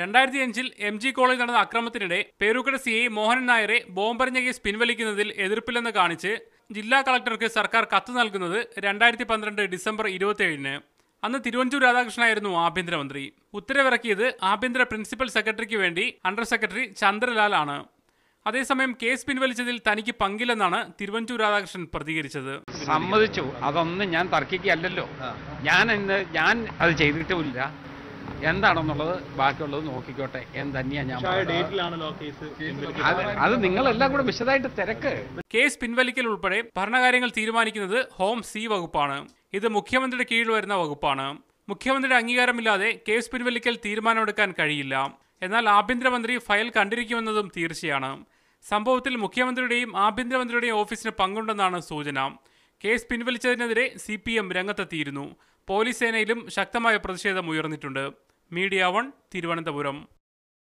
രണ്ടായിരത്തി അഞ്ചിൽ M G college നടന്ന അക്രമത്തിനിടെ പേരൂക്കട സി ഐ മോഹനൻ നായരെ ബോംബെറിഞ്ഞ കേസ് പിൻവലിക്കുന്നതിൽ എതിർപ്പില്ലെന്ന് കാണിച്ച് ജില്ലാ കളക്ടർക്ക് സർക്കാർ കത്ത് നൽകുന്നത് രണ്ടായിരത്തി പന്ത്രണ്ട് ഡിസംബർ ഇരുപത്തിയേഴിന്. അന്ന് തിരുവഞ്ചൂർ രാധാകൃഷ്ണനായിരുന്നു ആഭ്യന്തരമന്ത്രി. ഉത്തരവിറക്കിയത് ആഭ്യന്തര പ്രിൻസിപ്പൽ സെക്രട്ടറിക്ക് വേണ്ടി അണ്ടർ സെക്രട്ടറി ചന്ദ്രലാൽ ആണ്. അതേസമയം കേസ് പിൻവലിച്ചതിൽ തനിക്ക് പങ്കില്ലെന്നാണ് തിരുവഞ്ചൂർ രാധാകൃഷ്ണൻ പ്രതികരിച്ചത്. സമ്മതിച്ചു. അതൊന്നും ഞാൻ തർക്കിക്കല്ലോ ഞാൻ ഇന്ന് ഞാൻ അത് ചെയ്തിട്ടുമില്ല. എന്താണെന്നുള്ളത് ബാക്കിയുള്ളത് നോക്കിക്കോട്ടെ. എന്ന് തന്നെയാ ഞാൻ അത് നിങ്ങളെല്ലാം കൂടെ വിശദമായിട്ട് തിരക്ക്. കേസ് പിൻവലിക്കൽ ഉൾപ്പെടെ ഭരണകാര്യങ്ങൾ തീരുമാനിക്കുന്നത് ഹോം സി വകുപ്പാണ്. ഇത് മുഖ്യമന്ത്രിയുടെ കീഴിൽ വരുന്ന വകുപ്പാണ്. മുഖ്യമന്ത്രിയുടെ അംഗീകാരമില്ലാതെ കേസ് പിൻവലിക്കൽ തീരുമാനമെടുക്കാൻ കഴിയില്ല. എന്നാൽ ആഭ്യന്തരമന്ത്രി ഫയൽ കണ്ടിരിക്കുമെന്നതും തീർച്ചയാണ്. സംഭവത്തിൽ മുഖ്യമന്ത്രിയുടെയും ആഭ്യന്തരമന്ത്രിയുടെയും ഓഫീസിന് പങ്കുണ്ടെന്നാണ് സൂചന. കേസ് പിൻവലിച്ചതിനെതിരെ സി പി എം രംഗത്തെത്തിയിരുന്നു. പോലീസ് സേനയിലും ശക്തമായ പ്രതിഷേധം ഉയർന്നിട്ടുണ്ട്. Media one Thiruvananthapuram.